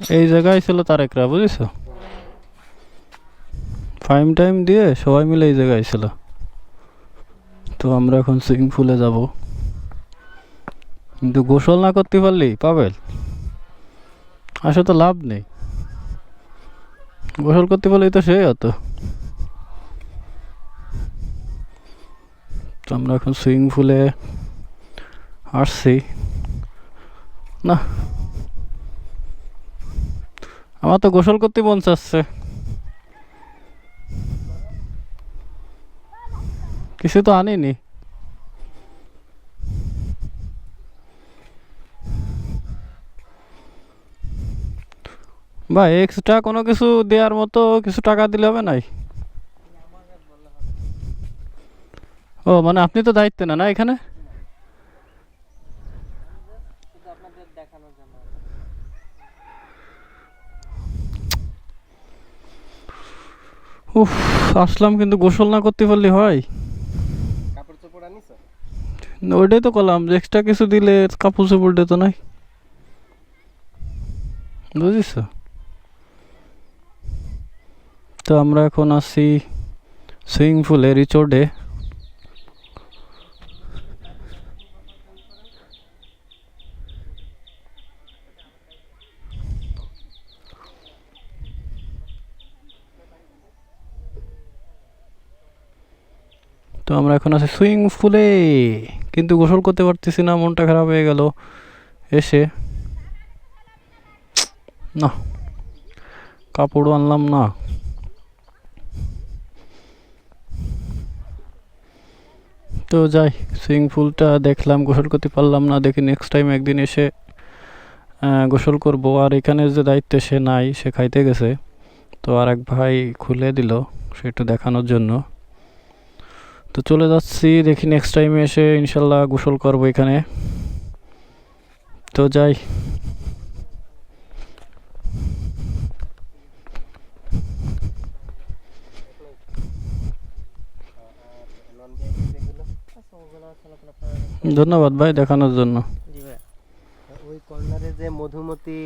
এই জায়গায় ছিল তারেকরা বুঝেছ? ফাইম টাইম দিয়ে সবাই মিলে এই জায়গায় ছিল। তো আমরা এখন সুইমিং পুলে যাব। কিন্তু গোসল না করতে পারলি পাবেল আসে তো লাভ নেই। গোসল করতে পারলেই তো সেই হতো। তো আমরা এখন সুইমিং পুলে আসছি। না আমার তো গোসল করতে মন চাচ্ছে। কিছু তো আনিনি। ভাই এক্সট্রা কোনো কিছু দেওয়ার মতো কিছু টাকা দিলে হবে নাই? ও মানে আপনি তো দায়িত্বে না না এখানে শুধু আপনাদের দেখানোর জন্য উফ আসলাম কিন্তু গোসল না করতে পারলে হয়। কাপড় চোপড় আনিস? ওইটাই তো করলাম এক্সট্রা কিছু দিলে কাপড় চোপড় তো নাই। বুঝিস? তো আমরা এখন আছি সুইমিং পুলে রিচোর্টে তো আমরা এখন আছি সুইমিং পুলে। কিন্তু গোসল করতে পারতেছি না, মনটা খারাপ হয়ে গেল। এসে না কাপড়ও আনলাম না। তো যাই, সুইমিং পুলটা দেখলাম, গোসল করতে পারলাম না। দেখি নেক্সট টাইম একদিন এসে গোসল করব। আর এখানে যে দায়িত্বে, সে নাই, সে খাইতে গেছে। তো আর এক ভাই খুলে দিল সেটা দেখানোর জন্য। তো চলে যাচ্ছি দেখি নেক্সট টাইমে এসে ইনশাল্লাহ গোসল করব এখানে। তো যাই। ধন্যবাদ ভাই দেখানোর জন্য। ভাই ওই কর্নারে যে মধুমতি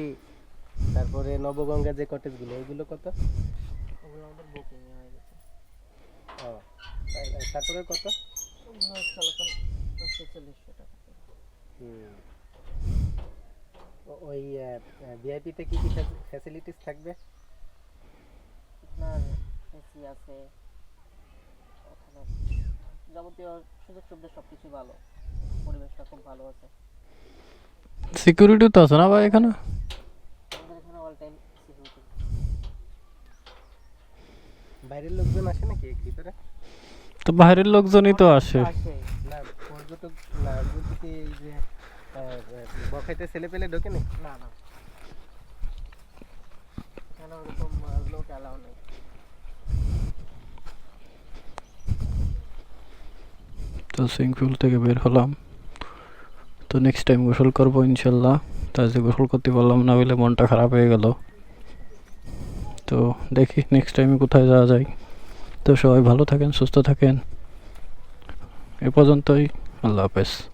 তারপরে নবগঙ্গা যে কটেজগুলো ওইগুলো কত? ওগুলো আমাদের বুকিং হয়ে গেছে। তারপরে কত? ওই ভিআইপিতে কি কি ফ্যাসিলিটিস থাকবে? আপনার এসি আছে ওখানে যাবতীয় সুযোগ সুবিধা সব কিছুই ভালো পরিবেশটা খুব ভালো আছে। সিকিউরিটি তো আছে না ভাই এখানে? আমাদের এখানে অল টাইম সিকিউরিটি বাইরের লোকজন আসে নাকি ভিতরে? তো বাইরের লোকজনই তো আসে। পর্যটক এই যে বখাইতে ছেলে পেলে ঢোকে নি না। না এখানে ওরকম লোক অ্যালাউ নেই? তো সুইমিং পুল থেকে বের হলাম। তো নেক্সট টাইম গোসল করব ইনশাল্লাহ। তাই যে গোসল করতে পারলাম না বলে মনটা খারাপ হয়ে গেল। তো দেখি নেক্সট টাইমে কোথায় যাওয়া যায়। তো সবাই ভালো থাকেন সুস্থ থাকেন। এ পর্যন্তই আল্লাহ হাফেজ।